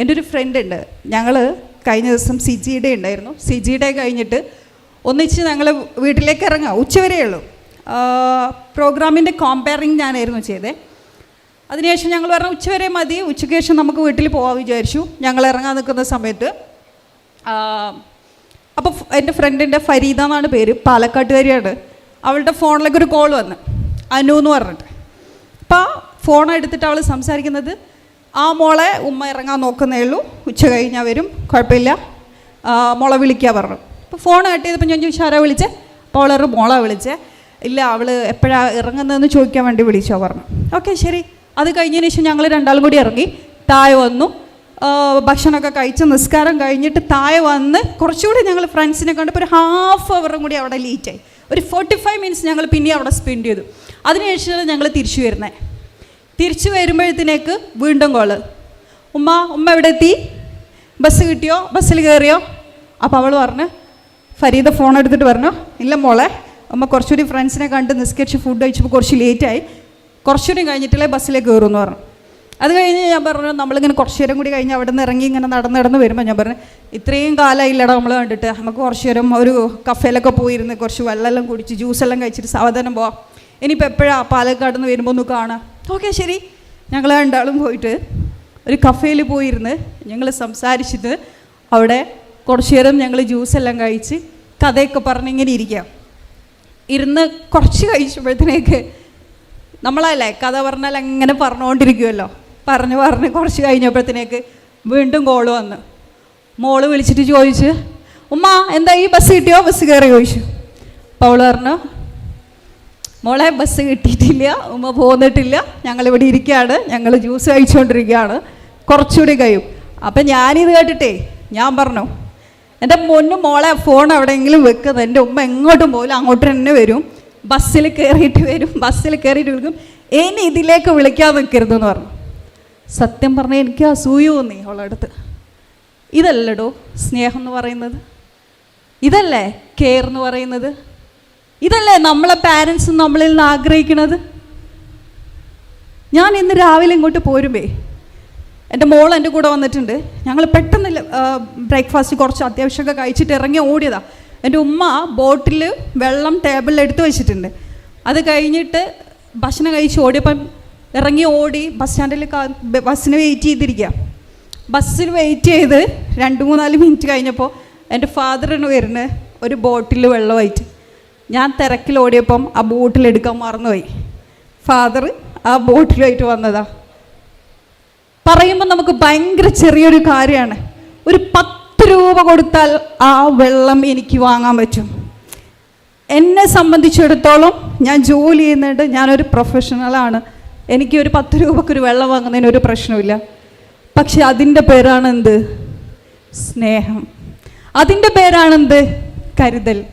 എന്റെ ഒരു ഫ്രണ്ട് ഉണ്ട്. ഞങ്ങൾ കഴിഞ്ഞ ദിവസം സി ജി ഡേ ഉണ്ടായിരുന്നു. സി ജി ഡേ കഴിഞ്ഞിട്ട് ഒന്നിച്ച് ഞങ്ങൾ വീട്ടിലേക്ക് ഇറങ്ങാം ഉച്ചവരേ ഉള്ളൂ. പ്രോഗ്രാമിന്റെ കോമ്പയറിങ് ഞാനായിരുന്നു ചെയ്തേ. അതിനുശേഷം ഞങ്ങൾ പറഞ്ഞു ഉച്ചവരെ മതി. ഉച്ചയ്ക്ക് ശേഷം നമുക്ക് വീട്ടിൽ പോകാൻ വിചാരിച്ചു. ഞങ്ങൾ ഇറങ്ങാൻ നിൽക്കുന്ന സമയത്ത് അപ്പോൾ എന്റെ ഫ്രണ്ടിന്റെ ഫരീദ എന്നാണ് പേര്. പാലക്കാട്ടുകാരിയാണ്. അവളുടെ ഫോണിലേക്ക് ഒരു കോൾ വന്ന്. അനു എന്ന് പറഞ്ഞിട്ട്. അപ്പോൾ ഫോൺ എടുത്തിട്ട് അവൾ സംസാരിക്കുന്നത് ആ മോളെ ഉമ്മ ഇറങ്ങാൻ നോക്കുന്നേ ഉള്ളൂ ഉച്ച കഴിഞ്ഞാൽ വരും. കുഴപ്പമില്ല. മോളെ വിളിക്കുക പറഞ്ഞു. അപ്പോൾ ഫോൺ കട്ട് ചെയ്തപ്പോൾ ഞാൻ ചോദിച്ചു ആരാ വിളിച്ചേ? അപ്പോൾ അവളൊരു മോളെ വിളിച്ചേ. ഇല്ല അവൾ എപ്പോഴാണ് ഇറങ്ങുന്നതെന്ന് ചോദിക്കാൻ വേണ്ടി വിളിച്ചോ പറഞ്ഞു. ഓക്കെ ശരി. അത് കഴിഞ്ഞതിന് ശേഷം ഞങ്ങൾ രണ്ടാളും കൂടി ഇറങ്ങി. തായ വന്നു. ഭക്ഷണമൊക്കെ കഴിച്ച് നിസ്കാരം കഴിഞ്ഞിട്ട് തായ വന്ന് കുറച്ചുകൂടി ഞങ്ങൾ ഫ്രണ്ട്സിനെ കണ്ടപ്പോൾ ഒരു ഹാഫ് അവറും കൂടി അവിടെ ലേറ്റായി ഒരു ഫോർട്ടി ഫൈവ് മിനിറ്റ്സ് ഞങ്ങൾ പിന്നെ അവിടെ സ്പെൻഡ് ചെയ്തു. അതിനുശേഷം ഞങ്ങൾ തിരിച്ചു വരുന്നത് തിരിച്ചു വരുമ്പോഴത്തേക്ക് വീണ്ടും കോൾ ഉമ്മ ഉമ്മ എവിടെ എത്തി ബസ് കിട്ടിയോ ബസ്സിൽ കയറിയോ? അപ്പോൾ അവൾ പറഞ്ഞു ഫരീദ ഫോൺ എടുത്തിട്ട് പറഞ്ഞു ഇല്ല മോളെ ഉമ്മ കുറച്ചുകൂടി ഫ്രണ്ട്സിനെ കണ്ട് നിസ്കരിച്ച് ഫുഡ് കഴിച്ചപ്പോൾ കുറച്ച് ലേറ്റായി കുറച്ചുകൂടി കഴിഞ്ഞിട്ടല്ലേ ബസ്സിലേക്ക് കയറുമെന്ന് പറഞ്ഞു. അത് കഴിഞ്ഞ് ഞാൻ പറഞ്ഞു നമ്മളിങ്ങനെ കുറച്ച് നേരം കൂടി കഴിഞ്ഞ് അവിടെ നിന്ന് ഇറങ്ങി ഇങ്ങനെ നടന്ന് നടന്ന് വരുമ്പോൾ ഞാൻ പറഞ്ഞു ഇത്രയും കാലമായില്ലടാ നമ്മൾ കണ്ടിട്ട്. നമുക്ക് കുറച്ച് നേരം ഒരു കഫേലൊക്കെ പോയിരുന്ന് കുറച്ച് വെള്ളമെല്ലാം കുടിച്ച് ജ്യൂസെല്ലാം കഴിച്ചിട്ട് സാവധാനം പോവാം. ഇനിയിപ്പോൾ എപ്പോഴാണ് പാലക്കാട് നിന്ന് വരുമ്പോൾ ഒന്ന് കാണാം. ഓക്കെ ശരി. ഞങ്ങൾ രണ്ടാളും പോയിട്ട് ഒരു കഫേയിൽ പോയിരുന്ന് ഞങ്ങൾ സംസാരിച്ചിട്ട് അവിടെ കുറച്ചു നേരം ഞങ്ങൾ ജ്യൂസ് എല്ലാം കഴിച്ച് കഥയൊക്കെ പറഞ്ഞിങ്ങനെ ഇരിക്കാം. ഇരുന്ന് കുറച്ച് കഴിച്ചപ്പോഴത്തേക്ക് നമ്മളല്ലേ കഥ പറഞ്ഞാൽ അങ്ങനെ പറഞ്ഞുകൊണ്ടിരിക്കുമല്ലോ പറഞ്ഞ് പറഞ്ഞ് കുറച്ച് കഴിഞ്ഞപ്പോഴത്തേക്ക് വീണ്ടും കോൾ വന്നു. മോൾ വിളിച്ചിട്ട് ചോദിച്ച് ഉമ്മ എന്താ ഈ ബസ് കിട്ടിയോ? ബസ് കയറി ചോദിച്ചു. അപ്പോൾ അവൾ പറഞ്ഞു മോളെ ബസ് കിട്ടിയിട്ടില്ല ഉമ്മ പോന്നിട്ടില്ല ഞങ്ങളിവിടെ ഇരിക്കുകയാണ് ഞങ്ങൾ ജ്യൂസ് കഴിച്ചുകൊണ്ടിരിക്കുകയാണ് കുറച്ചുകൂടി കഴിയും. അപ്പം ഞാനിത് കേട്ടിട്ടേ ഞാൻ പറഞ്ഞു എന്റെ മുന്നും മോളെ ഫോൺ എവിടെയെങ്കിലും വെക്കുന്നത് എന്റെ ഉമ്മ എങ്ങോട്ടും പോലും അങ്ങോട്ട് തന്നെ വരും. ബസ്സിൽ കയറിയിട്ട് വരും ബസ്സിൽ കയറിയിട്ട് വിളിക്കും. ഇനി ഇതിലേക്ക് വിളിക്കാൻ നിൽക്കരുതെന്ന് പറഞ്ഞു. സത്യം പറഞ്ഞാൽ എനിക്ക് അസൂയ തോന്നി അവളടുത്ത് ഇതല്ലടോ സ്നേഹം എന്ന് പറയുന്നത്? ഇതല്ലേ കെയർ എന്ന് പറയുന്നത്? ഇതല്ലേ നമ്മളെ പാരൻസ് നമ്മളിൽ നിന്ന് ആഗ്രഹിക്കുന്നത്? ഞാൻ ഇന്ന് രാവിലെ ഇങ്ങോട്ട് പോരുമ്പേ എന്റെ മോൾ എന്റെ കൂടെ വന്നിട്ടുണ്ട്. ഞങ്ങൾ പെട്ടെന്ന് ബ്രേക്ക്ഫാസ്റ്റ് കുറച്ച് അത്യാവശ്യമൊക്കെ കഴിച്ചിട്ട് ഇറങ്ങി ഓടിയതാ. എന്റെ ഉമ്മ ബോട്ടിൽ വെള്ളം ടേബിളിൽ എടുത്തു വെച്ചിട്ടുണ്ട്. അത് കഴിഞ്ഞിട്ട് ഭക്ഷണം കഴിച്ച് ഓടിയപ്പം ഇറങ്ങി ഓടി ബസ് സ്റ്റാൻഡിൽ ബസ്സിന് വെയിറ്റ് ചെയ്തിരിക്കുക ബസ്സിൽ വെയിറ്റ് ചെയ്ത് രണ്ട് മൂന്നാൽ മിനിറ്റ് കഴിഞ്ഞപ്പോൾ എന്റെ ഫാദറിന് വരുന്ന ഒരു ബോട്ടിൽ വെള്ളമായിട്ട്. ഞാൻ തിരക്കിലോടിയപ്പം ആ ബോട്ടിൽ എടുക്കാൻ മറന്നുപോയി. ഫാദർ ആ ബോട്ടിലുമായിട്ട് വന്നതാ. പറയുമ്പോൾ നമുക്ക് ഭയങ്കര ചെറിയൊരു കാര്യമാണ്. ഒരു പത്ത് രൂപ കൊടുത്താൽ ആ വെള്ളം എനിക്ക് വാങ്ങാൻ പറ്റും. എന്നെ സംബന്ധിച്ചിടത്തോളം ഞാൻ ജോലി ചെയ്യുന്നുണ്ട്. ഞാനൊരു പ്രൊഫഷണലാണ് എനിക്ക് ഒരു പത്ത് രൂപക്ക് ഒരു വെള്ളം വാങ്ങുന്നതിന് ഒരു പ്രശ്നമില്ല പക്ഷെ അതിന്റെ പേരാണെന്ത്? സ്നേഹം. അതിന്റെ പേരാണെന്ത്? കരുതൽ.